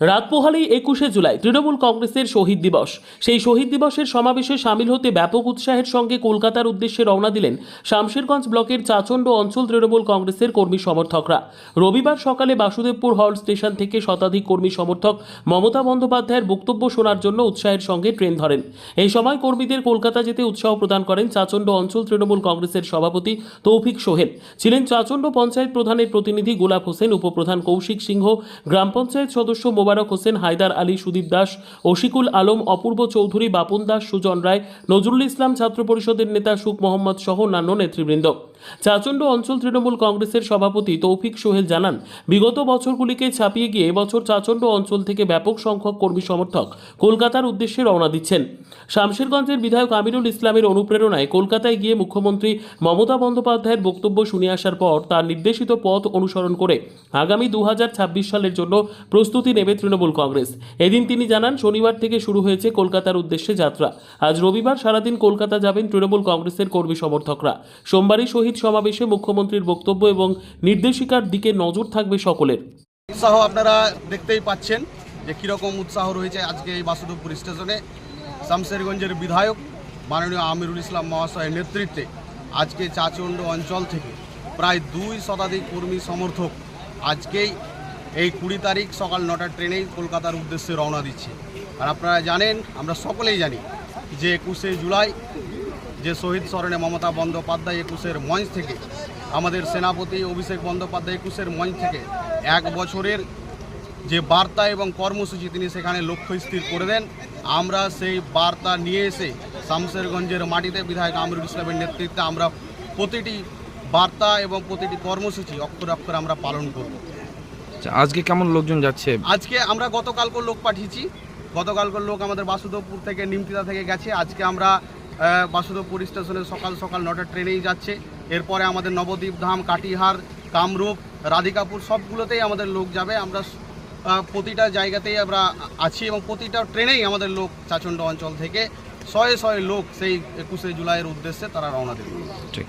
রাত পোহালেই একুশে জুলাই তৃণমূল কংগ্রেসের শহীদ দিবস। সেই শহীদ দিবসের সমাবেশে সামিল হতে ব্যাপক উৎসাহের সঙ্গে কলকাতার উদ্দেশ্যে রওনা দিলেন শামশেরগঞ্জ ব্লকের চাচণ্ড অঞ্চল তৃণমূল কংগ্রেসের কর্মী সমর্থকরা। রবিবার সকালে বাসুদেবপুর হল স্টেশন থেকে শতাধিক কর্মী সমর্থক মমতা বন্দ্যোপাধ্যায়ের বক্তব্য শোনার জন্য উৎসাহের সঙ্গে ট্রেন ধরেন। এই সময় কর্মীদের কলকাতা যেতে উৎসাহ প্রদান করেন চাচণ্ড অঞ্চল তৃণমূল কংগ্রেসের সভাপতি তৌফিক সোহেল। ছিলেন চাচণ্ড পঞ্চায়েত প্রধানের প্রতিনিধি গোলাপ হোসেন, উপপ্রধান কৌশিক সিংহ, গ্রাম পঞ্চায়েত সদস্য মোবারক হোসেন, হায়দার আলী, সুদীপ দাস ওশিকুল আলম, অপূর্ব চৌধুরী, বাপন দাস, সুজন রায়, নজরুল ইসলাম ছাত্র পরিষদের নেতা সুখ মোহাম্মদ সহ অন্যান্য নেতৃবৃন্দ। চাচণ্ড অঞ্চল তৃণমূল কংগ্রেসের সভাপতি তৌফিক সোহেল জানান, বিগত বছরগুলিকে ছাপিয়ে গিয়ে এবছর চাচণ্ড অঞ্চল থেকে ব্যাপক সংখ্যক কর্মী সমর্থক কলকাতার উদ্দেশ্যে রওনা দিচ্ছেন। শামশেরগঞ্জের বিধায়ক আমিরুল ইসলামের অনুপ্রেরণায় কলকাতায় গিয়ে মুখ্যমন্ত্রী মমতা বন্দ্যোপাধ্যায়ের বক্তব্য শুনে আসার পর তার নির্দেশিত পথ অনুসরণ করে আগামী দু হাজার ছাব্বিশ সালের জন্য প্রস্তুতি নেবে তৃণমূল কংগ্রেস। এদিন তিনি জানান, শনিবার থেকে শুরু হয়েছে কলকাতার উদ্দেশ্যে যাত্রা। আজ রবিবার সারাদিন কলকাতা যাবেন তৃণমূল কংগ্রেসের কর্মী সমর্থকরা। সোমবারই শহীদ সমাবেশে মুখ্যমন্ত্রীর বক্তব্য এবং নির্দেশিকার দিকে নজর থাকবে সকলের। উৎসাহ আপনারা দেখতেই পাচ্ছেন যে কীরকম উৎসাহ রয়েছে আজকে এই বাসুদেবপুর স্টেশনে। শামশেরগঞ্জের বিধায়ক মাননীয় আমিরুল ইসলাম মহাশয়ের নেতৃত্বে আজকে চাচণ্ড অঞ্চল থেকে প্রায় দুই শতাধিক কর্মী সমর্থক আজকেই এই কুড়ি তারিখ সকাল নটার ট্রেনেই কলকাতার উদ্দেশ্যে রওনা দিচ্ছে। আর আপনারা জানেন, আমরা সকলেই জানি যে একুশে জুলাই যে শহীদ স্মরণে মমতা বন্দ্যোপাধ্যায় একুশের মঞ্চ থেকে আমাদের সেনাপতি অভিষেক বন্দ্যোপাধ্যায় একুশের মঞ্চ থেকে এক বছরের যে বার্তা এবং কর্মসূচি তিনি সেখানে লক্ষ্য স্থির করে দেন। আমরা সেই বার্তা নিয়ে এসে শামশেরগঞ্জের মাটিতে বিধায়ক আমরুল ইসলামের নেতৃত্বে আমরা প্রতিটি বার্তা এবং প্রতিটি কর্মসূচি অক্ষর অক্ষর আমরা পালন করব। আচ্ছা, আজকে কেমন লোকজন যাচ্ছে? আজকে আমরা গতকালকে লোক পাঠিয়েছি। গতকালকে লোক আমাদের বাসুদেবপুর থেকে নিমতিদা থেকে গেছে। আজকে আমরা বাসুদেবপুর স্টেশনে সকাল সকাল নটার ট্রেনেই যাচ্ছে। এরপরে আমাদের নবদ্বীপ ধাম, কাটিহার, কামরূপ, রাধিকাপুর সবগুলোতেই আমাদের লোক যাবে। আমরা প্রতিটা জায়গাতেই আমরা আছি এবং প্রতিটা ট্রেনেই আমাদের লোক চাচণ্ড অঞ্চল থেকে শয়ে শয়ে লোক সেই একুশে জুলাইয়ের উদ্দেশ্যে তারা রওনা দেবে। ঠিক।